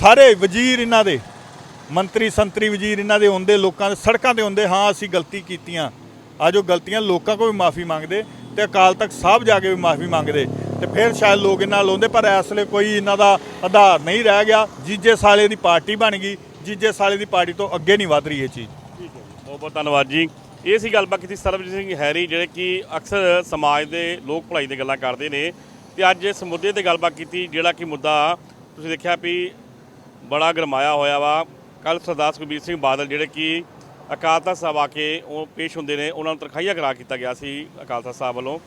ਸਾਰੇ ਵਜ਼ੀਰ ਇਹਨਾਂ ਦੇ, ਮੰਤਰੀ, ਸੰਤਰੀ ਵਜ਼ੀਰ ਇਹਨਾਂ ਦੇ ਹੁੰਦੇ ਲੋਕਾਂ ਦੇ, ਸੜਕਾਂ ਤੇ ਹੁੰਦੇ ਹਾਂ, ਅਸੀਂ ਗਲਤੀ ਕੀਤੀਆਂ। ਅੱਜ ਉਹ ਗਲਤੀਆਂ ਲੋਕਾਂ ਕੋਲ ਵੀ ਮਾਫੀ ਮੰਗਦੇ ਤੇ ਅਕਾਲ ਤਖਤ ਸਾਹਿਬ ਜਾ ਕੇ ਵੀ ਮਾਫੀ ਮੰਗਦੇ ਤੇ ਫਿਰ ਸ਼ਾਇਦ ਲੋਕ ਇਹਨਾਂ ਲਾਉਂਦੇ ਪਰ ਇਸ ਵੇਲੇ ਕੋਈ ਇਹਨਾਂ ਦਾ ਆਧਾਰ ਨਹੀਂ ਰਹਿ ਗਿਆ। ਜੀਜੇ ਸਾਲੇ ਦੀ ਪਾਰਟੀ ਬਣ ਗਈ ਜੀਜੇ ਸਾਲੇ ਦੀ ਪਾਰਟੀ ਤੋਂ ਅੱਗੇ ਨਹੀਂ ਵਧ ਰਹੀ ਇਹ ਚੀਜ਼। ਬਹੁਤ ਬਹੁਤ ਧੰਨਵਾਦ ਜੀ। ਇਹ ਸੀ ਗੱਲਬਾਤ ਕੀਤੀ ਸਰਬਜੀਤ ਸਿੰਘ ਹੈਰੀ ਜਿਹੜੇ ਕਿ ਅਕਸਰ ਸਮਾਜ ਦੇ ਲੋਕ ਭਲਾਈ ਦੀਆਂ ਗੱਲਾਂ ਕਰਦੇ ਨੇ। ਤੇ ਅੱਜ ਇਸ ਮੁੱਦੇ ਤੇ ਗੱਲਬਾਤ ਕੀਤੀ, ਜਿਹੜਾ ਕਿ ਮੁੱਦਾ ਤੁਸੀਂ ਦੇਖਿਆ ਵੀ ਬੜਾ ਗਰਮਾਇਆ ਹੋਇਆ ਵਾ। ਕੱਲ ਸਰਦਾਰ ਸੁਖਬੀਰ ਸਿੰਘ ਬਾਦਲ ਜਿਹੜੇ ਕਿ ਅਕਾਲ ਤਖਤ ਸਾਹਿਬ ਆ ਕੇ ਉਹ ਪੇਸ਼ ਹੁੰਦੇ ਨੇ, ਉਹਨਾਂ ਨੂੰ ਤਰਖਾਈਆ ਕਰਾ ਕੀਤਾ ਗਿਆ ਸੀ ਅਕਾਲ ਤਖਤ ਸਾਹਿਬ ਵੱਲੋਂ।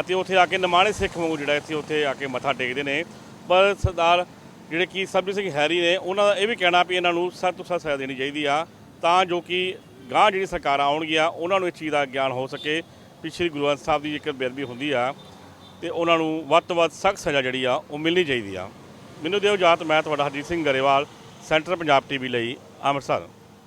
ਅਤੇ ਉੱਥੇ ਆ ਕੇ ਨਿਮਾਣੇ ਸਿੱਖ ਵਾਂਗੂ ਜਿਹੜਾ ਇੱਥੇ ਉੱਥੇ ਆ ਕੇ ਮੱਥਾ ਟੇਕਦੇ ਨੇ। ਪਰ ਸਰਦਾਰ ਜਿਹੜੇ ਕਿ ਸਰਬਜੀਤ ਸਿੰਘ ਹੈਰੀ ਨੇ ਉਹਨਾਂ ਦਾ ਇਹ ਵੀ ਕਹਿਣਾ ਵੀ ਇਹਨਾਂ ਨੂੰ ਸਖਤ ਤੋਂ ਸਖਤ ਸਜ਼ਾ ਦੇਣੀ ਚਾਹੀਦੀ ਆ, ਤਾਂ ਜੋ ਕਿ ਗਾਂ ਜਿਹੜੀ ਸਰਕਾਰਾਂ ਆਉਣਗੀਆਂ, ਉਹਨਾਂ ਨੂੰ ਇਸ ਚੀਜ਼ ਦਾ ਗਿਆਨ ਹੋ ਸਕੇ ਵੀ ਸ਼੍ਰੀ ਗੁਰੂ ਗ੍ਰੰਥ ਸਾਹਿਬ ਦੀ ਜੇਕਰ ਬੇਅਦਬੀ ਹੁੰਦੀ ਆ ਤੇ ਉਹਨਾਂ ਨੂੰ ਵੱਧ ਤੋਂ ਵੱਧ ਸਖਤ ਸਜ਼ਾ ਜਿਹੜੀ ਆ, ਉਹ ਮਿਲਣੀ ਚਾਹੀਦੀ ਆ। ਮੈਨੂੰ ਦਿਓ ਇਜਾਜ਼ਤ, ਮੈਂ ਤੁਹਾਡਾ ਹਰਜੀਤ ਸਿੰਘ ਗਰੇਵਾਲ, ਸੈਂਟਰ ਪੰਜਾਬ ਟੀਵੀ ਲਈ ਅੰਮ੍ਰਿਤਸਰ।